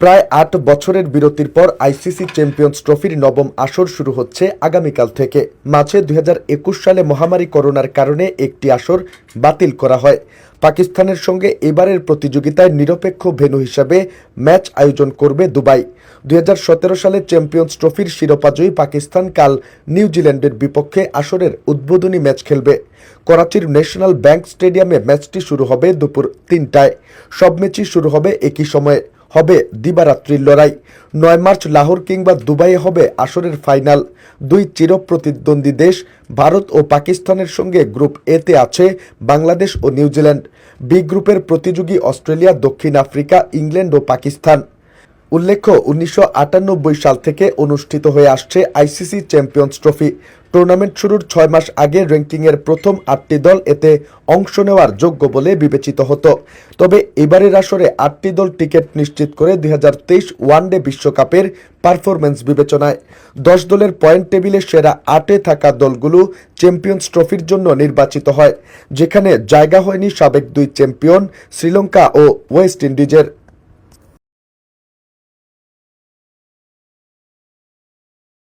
প্রায় আট বছরের বিরতির পর আইসিসি চ্যাম্পিয়ন্স ট্রফির নবম আসর শুরু হচ্ছে আগামীকাল থেকে। মাঝে দুই হাজার একুশ সালে মহামারী করোনার কারণে একটি আসর বাতিল করা হয়। পাকিস্তানের সঙ্গে এবারের প্রতিযোগিতায় নিরপেক্ষ ভেন্যু হিসাবে ম্যাচ আয়োজন করবে দুবাই। দু হাজার সতেরো সালে চ্যাম্পিয়ন্স ট্রফির শিরোপাজয়ী পাকিস্তান কাল নিউজিল্যান্ডের বিপক্ষে আসরের উদ্বোধনী ম্যাচ খেলবে। করাচির ন্যাশনাল ব্যাংক স্টেডিয়ামে ম্যাচটি শুরু হবে দুপুর তিনটায়। সব ম্যাচই শুরু হবে একই সময়ে। হবে দিবারাত্রির লড়াই। নয় মার্চ লাহোর কিংবা দুবাইয়ে হবে আসরের ফাইনাল। দুই চিরপ্রতিদ্বন্দ্বী দেশ ভারত ও পাকিস্তানের সঙ্গে গ্রুপ এতে আছে বাংলাদেশ ও নিউজিল্যান্ড। বি গ্রুপের প্রতিযোগী অস্ট্রেলিয়া, দক্ষিণ আফ্রিকা, ইংল্যান্ড ও পাকিস্তান। উল্লেখ্য, উনিশশো আটানব্বই সাল থেকে অনুষ্ঠিত হয়ে আসছে আইসিসি চ্যাম্পিয়ন্স ট্রফি। টুর্নামেন্ট শুরুর ছয় মাস আগে র্যাঙ্কিংয়ের প্রথম আটটি দল এতে অংশ নেওয়ার যোগ্য বলে বিবেচিত হতো। তবে এবারের আসরে আটটি দল টিকিট নিশ্চিত করে দুই হাজার তেইশ ওয়ানডে বিশ্বকাপের পারফরমেন্স বিবেচনায়। দশ দলের পয়েন্ট টেবিলে সেরা আটে থাকা দলগুলো চ্যাম্পিয়ন্স ট্রফির জন্য নির্বাচিত হয়, যেখানে জায়গা হয়নি সাবেক দুই চ্যাম্পিয়ন শ্রীলঙ্কা ও ওয়েস্ট ইন্ডিজের।